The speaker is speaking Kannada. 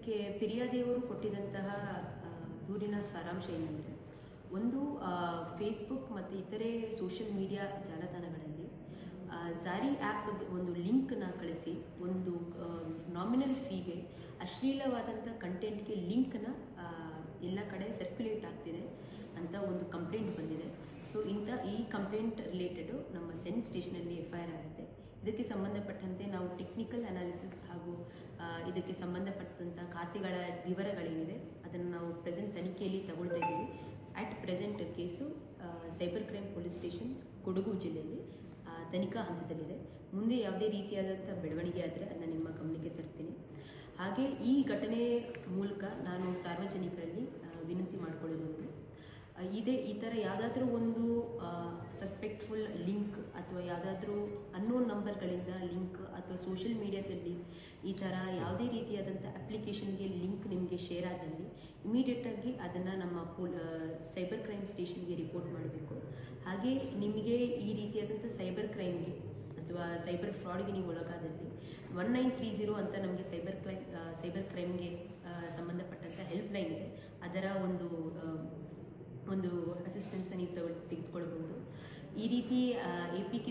ಇದಕ್ಕೆ ಪಿರಿಯಾದೇವರು ಕೊಟ್ಟಿದಂತಹ ದೂರಿನ ಸಾರಾಂಶ ಏನಂದರೆ, ಒಂದು ಫೇಸ್ಬುಕ್ ಮತ್ತು ಇತರೆ ಸೋಷಿಯಲ್ ಮೀಡಿಯಾ ಜಾಲತಾಣಗಳಲ್ಲಿ ಜಾರಿ ಆ್ಯಪ್ ಒಂದು ಲಿಂಕ್ನ ಕಳಿಸಿ, ಒಂದು ನಾಮಿನಲ್ ಫೀಗೆ ಅಶ್ಲೀಲವಾದಂಥ ಕಂಟೆಂಟ್ಗೆ ಲಿಂಕ್ನ ಎಲ್ಲ ಕಡೆ ಸರ್ಕ್ಯುಲೇಟ್ ಆಗ್ತಿದೆ ಅಂತ ಒಂದು ಕಂಪ್ಲೇಂಟ್ ಬಂದಿದೆ. ಸೊ ಇಂಥ ಈ ಕಂಪ್ಲೇಂಟ್ ರಿಲೇಟೆಡು ನಮ್ಮ ಸೆಂಟ್ ಸ್ಟೇಷನಲ್ಲಿ ಎಫ್ ಐ ಆರ್ ಆಗುತ್ತೆ. ಇದಕ್ಕೆ ಸಂಬಂಧಪಟ್ಟಂತೆ ನಾವು ಟೆಕ್ನಿಕಲ್ ಅನಾಲಿಸಿಸ್ ಹಾಗೂ ಇದಕ್ಕೆ ಸಂಬಂಧಪಟ್ಟಂಥ ಖಾತೆಗಳ ವಿವರಗಳೇನಿದೆ, ಅದನ್ನು ನಾವು ಪ್ರೆಸೆಂಟ್ ತನಿಖೆಯಲ್ಲಿ ತಗೊಳ್ತಾ ಇದ್ದೀವಿ. At present case cyber crime police station Kodagu ಜಿಲ್ಲೆಯಲ್ಲಿ ತನಿಖಾ ಹಂತದಲ್ಲಿದೆ. ಮುಂದೆ ಯಾವುದೇ ರೀತಿಯಾದಂಥ ಬೆಳವಣಿಗೆ ಆದರೆ ಅದನ್ನು ನಿಮ್ಮ ಗಮನಕ್ಕೆ ತರ್ತೀನಿ. ಹಾಗೆ ಈ ಘಟನೆ ಮೂಲಕ ನಾನು ಸಾರ್ವಜನಿಕರಲ್ಲಿ ವಿನಂತಿ ಮಾಡಿಕೊಳ್ಳೋದು. ಇದೇ ಈ ಥರ ಯಾವುದಾದ್ರೂ ಒಂದು ಯಾವುದಾದ್ರೂ ಅನ್ನೋನ್ ನಂಬರ್ಗಳಿಂದ ಲಿಂಕ್ ಅಥವಾ ಸೋಷಿಯಲ್ ಮೀಡಿಯಾದಲ್ಲಿ ಈ ಥರ ಯಾವುದೇ ರೀತಿಯಾದಂಥ ಅಪ್ಲಿಕೇಶನ್ಗೆ ಲಿಂಕ್ ನಿಮಗೆ ಶೇರ್ ಆದಲ್ಲಿ ಇಮಿಡಿಯೇಟಾಗಿ ಅದನ್ನು ನಮ್ಮ ಸೈಬರ್ ಕ್ರೈಮ್ ಸ್ಟೇಷನ್ಗೆ ರಿಪೋರ್ಟ್ ಮಾಡಬೇಕು. ಹಾಗೆ ನಿಮಗೆ ಈ ರೀತಿಯಾದಂಥ ಸೈಬರ್ ಕ್ರೈಮ್ಗೆ ಅಥವಾ ಸೈಬರ್ ಫ್ರಾಡ್ಗೆ ನೀವು ಒಳಗಾದಲ್ಲಿ ಒನ್ ನೈನ್ ತ್ರೀ ಜೀರೋ ಅಂತ ನಮಗೆ ಸೈಬರ್ ಕ್ರೈಮ್ ಸೈಬರ್ ಕ್ರೈಮ್ಗೆ ಸಂಬಂಧಪಟ್ಟಂಥ ಹೆಲ್ಪ್ ಲೈನ್ ಇದೆ. ಅದರ ಒಂದು ಒಂದು ಅಸಿಸ್ಟೆನ್ಸ್ನ ನೀವು ತೆಗೆದುಕೊಳ್ಬೋದು ಈ ರೀತಿ ಎ ಪಿ ಕೆ